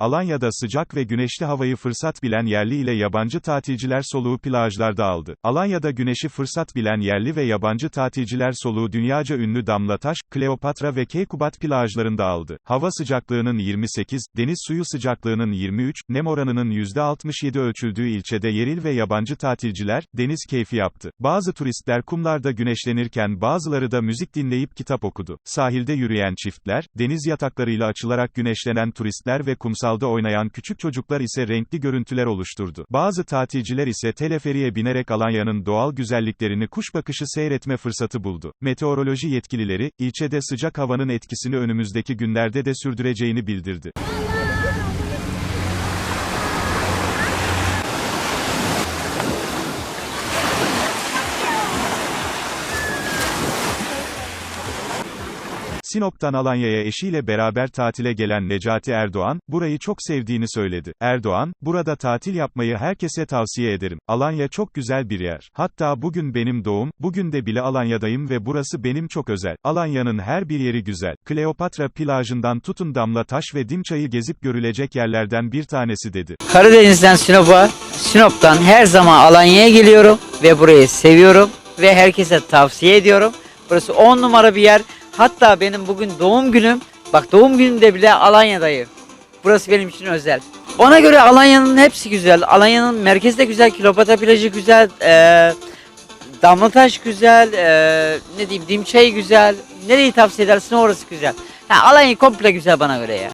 Alanya'da sıcak ve güneşli havayı fırsat bilen yerli ile yabancı tatilciler soluğu plajlarda aldı. Alanya'da güneşi fırsat bilen yerli ve yabancı tatilciler soluğu dünyaca ünlü Damlataş, Kleopatra ve Keykubat plajlarında aldı. Hava sıcaklığının 28, deniz suyu sıcaklığının 23, nem oranının %67 ölçüldüğü ilçede yeril ve yabancı tatilciler, deniz keyfi yaptı. Bazı turistler kumlarda güneşlenirken bazıları da müzik dinleyip kitap okudu. Sahilde yürüyen çiftler, deniz yataklarıyla açılarak güneşlenen turistler ve kumsalda oynayan küçük çocuklar ise renkli görüntüler oluşturdu. Bazı tatilciler ise teleferiye binerek Alanya'nın doğal güzelliklerini kuş bakışı seyretme fırsatı buldu. Meteoroloji yetkilileri, ilçede sıcak havanın etkisini önümüzdeki günlerde de sürdüreceğini bildirdi. Sinop'tan Alanya'ya eşiyle beraber tatile gelen Necati Erdoğan, burayı çok sevdiğini söyledi. Erdoğan, burada tatil yapmayı herkese tavsiye ederim. Alanya çok güzel bir yer. Hatta bugün benim doğum, bugün de bile Alanya'dayım ve burası benim çok özel. Alanya'nın her bir yeri güzel. Kleopatra plajından tutun Damla Taş ve Dimçay'ı gezip görülecek yerlerden bir tanesi dedi. Karadeniz'den Sinop'a, Sinop'tan her zaman Alanya'ya geliyorum ve burayı seviyorum ve herkese tavsiye ediyorum. Burası 10 numara bir yer. Hatta benim bugün doğum günüm, bak doğum günümde bile Alanya'dayım. Burası benim için özel. Ona göre Alanya'nın hepsi güzel. Alanya'nın merkezi de güzel, Kilopata plajı güzel, eee Damlataş güzel, eee ne diyeyim Dimçay güzel. Nereyi tavsiye edersin orası güzel. Ha, Alanya komple güzel bana göre ya.